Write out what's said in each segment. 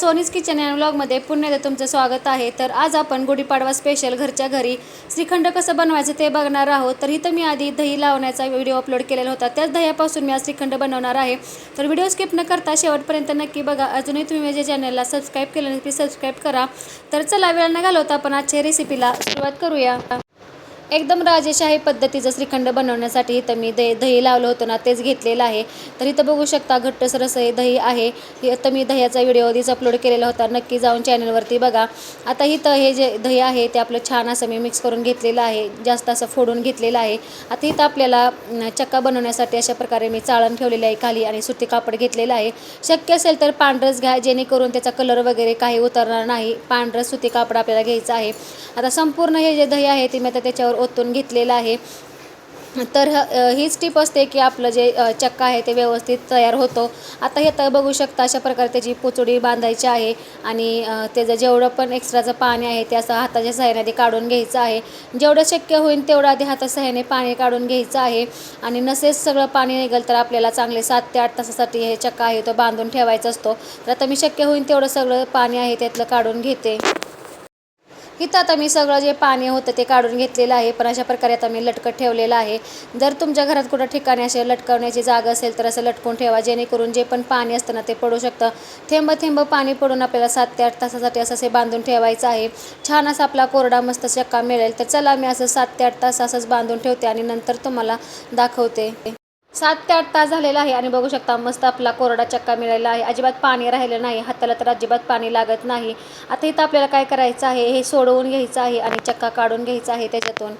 सोनीज kitchen and ब्लॉगमध्ये पुन्हा एकदा तुमचं स्वागत आहे. तर आज आपण गुढीपाडवा स्पेशल घरच्या घरी श्रीखंड कसं बनवायचं ते बघणार आहोत. तर इथं मी आधी दही लावण्याचा व्हिडिओ अपलोड केलेला होता. त्याच दह्यापासून मी आज श्रीखंड बनवणार आहे. तर व्हिडिओ स्किप न करता शेवटपर्यंत नक्की बघा. अजूनही तुम्ही माझ्या चॅनलला सबस्क्राईब केलं नाही सबस्क्राईब करा. तर चला वेळ न घालवता आपण आजच्या रेसिपीला सुरुवात करूया. एकदम राजेशाही पद्धतीचं श्रीखंड बनवण्यासाठी. इथं मी दही दही लावलं होतं ना तेच घेतलेलं आहे. तर इथं बघू शकता घट्टसर असं हे दही आहे. इथं मी दह्याचा व्हिडिओ आधीच अपलोड केलेला होता. नक्की जाऊन चॅनलवरती बघा. आता इथं हे जे दही आहे ते आपलं छान असं मी मिक्स करून घेतलेलं आहे. जास्त असं फोडून घेतलेलं आहे. आता इथं आपल्याला चक्का बनवण्यासाठी अशा प्रकारे मी चाळण ठेवलेली आहे खाली आणि सुती कापड घेतलेलं आहे. शक्य असेल तर पांढरस घ्या जेणेकरून त्याचा कलर वगैरे काही उतरणार नाही. पांढरं सुती कापड आपल्याला घ्यायचं आहे. आता संपूर्ण हे जे दही आहे ते मी आता त्याच्यावर ओतून घेतलेलं आहे. तर ह- हीच टीप असते की आपलं जे चक्का आहे ते व्यवस्थित तयार होतो. आता हे तर बघू शकता अशा प्रकारे त्याची पुचडी बांधायची आहे आणि त्याचं जेवढं पण एक्स्ट्राचं पाणी आहे ते असं हाताच्या सहाय्याने ते काढून घ्यायचं आहे. जेवढं शक्य होईल तेवढं आधी हाता सहाय्याने पाणी काढून घ्यायचं आहे. आणि नसेच सगळं पाणी निघेल तर आपल्याला चांगले सात ते आठ तासासाठी हे चक्का आहे तो बांधून ठेवायचा असतो. तर आता मी शक्य होईल तेवढं सगळं पाणी आहे त्यातलं काढून घेते. इथं आता मी सगळं जे पाणी होतं ते काढून घेतलेलं आहे. पण अशा प्रकारे आता मी लटकत ठेवलेलं आहे. जर तुमच्या घरात कुठं ठिकाणी असे लटकवण्याची जागा असेल तर असं लटकून ठेवा. जेणेकरून जे पण पाणी असतं ना ते पडू शकतं. थेंब थेंब पाणी पडून आपल्याला सात ते आठ तासासाठी असं असे बांधून ठेवायचं आहे. छान असा आपला कोरडा मस्त चक्का मिळेल. तर चला मी असं सात ते आठ तास असंच बांधून ठेवते आणि नंतर तुम्हाला दाखवते. सात ते आठ तास झालेला आहे आणि बघू शकता मस्त आपला कोरडा चक्का मिळालेला आहे. अजिबात पाणी राहिलं नाही. हाताला तर अजिबात पाणी लागत नाही. आता इथं आपल्याला काय करायचं आहे? हे सोडवून घ्यायचं आहे आणि चक्का काढून घ्यायचा आहे त्याच्यातून.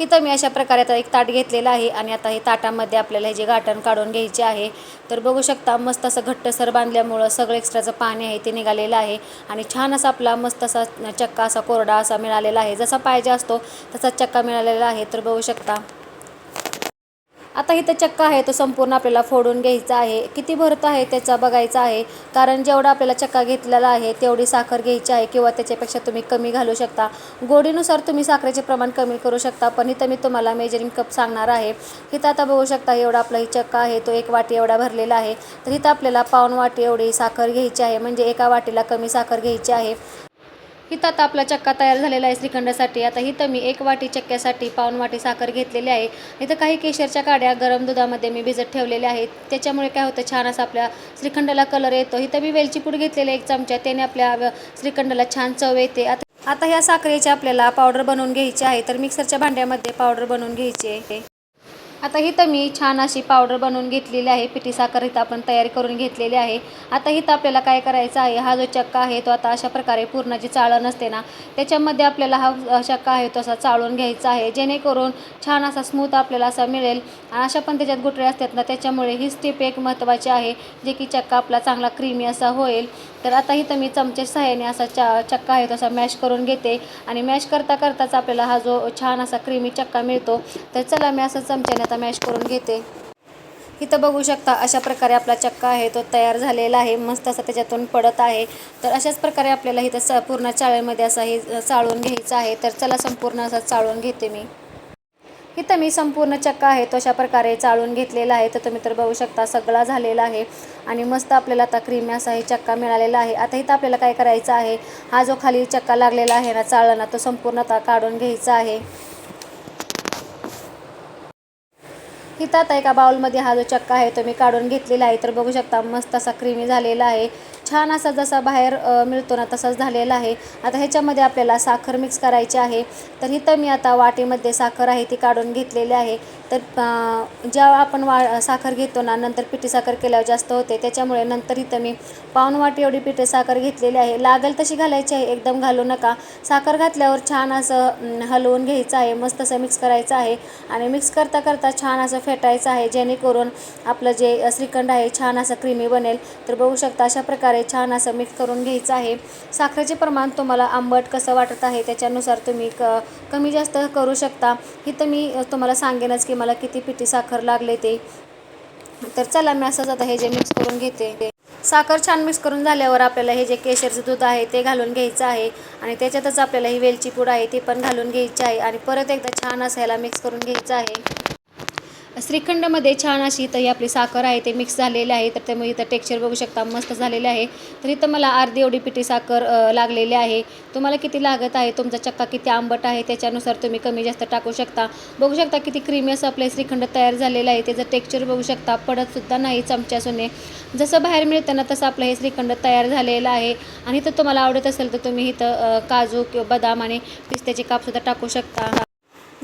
इथं मी अशा प्रकारे आता एक ताट घेतलेलं आहे आणि आता हे ताटामध्ये आपल्याला हे जे गाठण काढून घ्यायचे आहे. तर बघू शकता मस्त असं घट्टसर बांधल्यामुळं सगळं एक्स्ट्राचं पाणी आहे ते निघालेलं आहे आणि छान असा आपला मस्त असा चक्का असा कोरडा असा मिळालेला आहे. जसा पाहिजे असतो तसाच चक्का मिळालेला आहे. तर बघू शकता आता इथं चक्का आहे तो संपूर्ण आपल्याला फोडून घ्यायचा आहे. किती भरत आहे त्याचा बघायचा आहे. कारण जेवढा आपल्याला चक्का घेतलेला आहे तेवढी साखर घ्यायची आहे किंवा त्याच्यापेक्षा तुम्ही कमी घालू शकता. गोडीनुसार तुम्ही साखरेचे प्रमाण कमी करू शकता पण इथं मी तुम्हाला मेजरिंग कप सांगणार आहे. इथं आता बघू शकता एवढा आपला ही चक्का आहे तो एक वाटी एवढा भरलेला आहे. तर इथं आपल्याला पाऊण वाटी एवढी साखर घ्यायची आहे म्हणजे एका वाटीला कमी साखर घ्यायची आहे. इथं आता आपला चक्का तयार झालेला आहे श्रीखंडासाठी. आता इथं मी एक वाटी चक्क्यासाठी पाऊण वाटी साखर घेतलेली आहे. इथं काही केशरच्या काड्या गरम दुधामध्ये मी भिजत ठेवलेल्या आहेत. त्याच्यामुळे काय होतं छान असं आपल्या श्रीखंडाला कलर येतो. इथं मी वेलची पूड घेतलेली एक चमचा. त्याने आपल्या श्रीखंडाला छान चव येते. आता आता ह्या साखरेची आपल्याला पावडर बनवून घ्यायची आहे. तर मिक्सरच्या भांड्यामध्ये पावडर बनवून घ्यायची आहे. आता इथं मी छान अशी पावडर बनवून घेतलेली आहे. पिठी साखर इथं आपण तयारी करून घेतलेली आहे. आता इथं आपल्याला काय करायचं आहे? हा जो चक्का आहे तो आता अशा प्रकारे पूर्णाची चाळण असते ना त्याच्यामध्ये आपल्याला हा चक्का आहे तो असा चाळून घ्यायचा आहे. जेणेकरून छान असा स्मूथ आपल्याला असा मिळेल. आणि अशा पण त्याच्यात गुठळे असतात ना त्याच्यामुळे ही स्टेप एक महत्त्वाची आहे जे की चक्का आपला चांगला क्रीमी असा होईल. तर आता इथं मी चमचे सहाय्याने असा चा चक्का आहे तसा मॅश करून घेते. आणि मॅश करता करताच आपल्याला हा जो छान असा क्रीमी चक्का मिळतो तर चला मी असं चमच्याने आता मॅश करून घेते. इथं बघू शकता अशा प्रकारे आपला चक्का आहे तो तयार झालेला आहे मस्त असा त्याच्यातून पडत आहे. तर अशाच प्रकारे आपल्याला इथं स पूर्ण चाळीमध्ये असा हे चाळून घ्यायचा आहे. तर चला संपूर्ण असा चाळून घेते मी. इथं मी संपूर्ण चक्का आहे तो अशा प्रकारे चाळून घेतलेला आहे. तर तुम्ही तर बघू शकता सगळा झालेला आहे. आणि मस्त आपल्याला आता क्रीम असा हे चक्का मिळालेला आहे. आता इथं आपल्याला काय करायचं आहे? हा जो खाली चक्का लागलेला आहे ना चाळणा तो संपूर्ण आता काढून घ्यायचा आहे. इथं आता एका बाउलमध्ये हा जो चक्का आहे तो मी काढून घेतलेला आहे. तर बघू शकता मस्त असा क्रीमी झालेला आहे. छान असा जसा बाहेर मिळतो ना तसाच झालेला आहे. आता ह्याच्यामध्ये आपल्याला साखर मिक्स करायची आहे. तर इथं मी आता वाटीमध्ये साखर आहे ती काढून घेतलेली आहे. तर ज्या आपण वा साखर घेतो ना नंतर पिठी साखर केल्यावर जास्त होते. त्याच्यामुळे नंतर इथं मी पाऊण वाटी एवढी पिठी साखर घेतलेली आहे. लागेल तशी घालायची आहे. एकदम घालू नका. साखर घातल्यावर छान असं हलवून घ्यायचं आहे. मस्त असं मिक्स करायचं आहे. आणि मिक्स करता करता छान असं फेटायचं आहे. जेणेकरून आपलं जे श्रीखंड आहे छान असं क्रीमी बनेल. तर बघू शकता अशा प्रकारे छान असं मिक्स करून घ्यायचं आहे. साखरेचे प्रमाण तुम्हाला आंबट कसं वाटत आहे त्याच्यानुसार तुम्ही क कमी जास्त करू शकता. इथं मी तुम्हाला सांगेनच की मला किती पिठी साखर लागले ते. तर चला मी असंच आता हे जे मिक्स करून घेते. साखर छान मिक्स करून झाल्यावर आपल्याला हे जे केशरचं दूध आहे ते घालून घ्यायचं आहे. आणि त्याच्यातच आपल्याला ही वेलची पूड आहे ती पण घालून घ्यायची आहे. आणि परत एकदा छान असं ह्याला मिक्स करून घ्यायचं आहे. श्रीखंडमध्ये छान अशी इथं ही आपली साखर आहे ते मिक्स झालेले आहे तर त्यामुळे इथं टेक्स्चर बघू शकता मस्त झालेले आहे. तर इथं मला अर्धी एवढी पिठी साखर लागलेले लागलेली आहे. तुम्हाला किती लागत आहे तुमचा चक्का किती आंबट आहे त्याच्यानुसार तुम्ही कमी जास्त टाकू शकता. बघू शकता किती क्रीमी असं आपलं श्रीखंड तयार झालेलं आहे त्याचं टेक्स्चर बघू शकता पडतसुद्धा नाही चमच्यासुने. जसं बाहेर मिळतं ना तसं आपलं हे श्रीखंड तयार झालेलं आहे. आणि इथं तुम्हाला आवडत असेल तर तुम्ही इथं काजू किंवा बदाम आणि पिस्त्याचे कापसुद्धा टाकू शकता.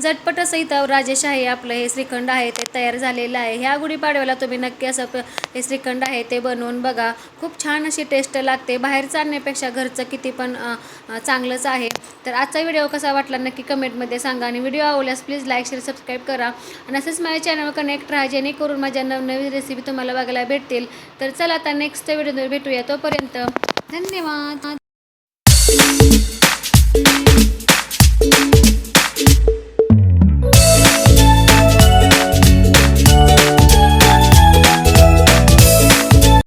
झटपट असं इथं राजेशाही आपलं हे श्रीखंड आहे ते तयार झालेलं आहे. ह्या गुढीपाडव्याला तुम्ही नक्की असं हे श्रीखंड आहे ते बनवून बघा. खूप छान अशी टेस्ट लागते. बाहेरचं आणण्यापेक्षा घरचं किती पण चांगलंच आहे. तर आजचा व्हिडिओ कसा वाटला नक्की कमेंटमध्ये सांगा आणि व्हिडिओ आवडल्यास प्लीज लाईक शेअर सबस्क्राईब करा. आणि असंच माझ्या चॅनलवर कनेक्ट राहा जेणेकरून माझ्या नवनवीन रेसिपी तुम्हाला बघायला भेटतील. तर चला आता नेक्स्ट व्हिडिओ भेटूया. तोपर्यंत धन्यवाद.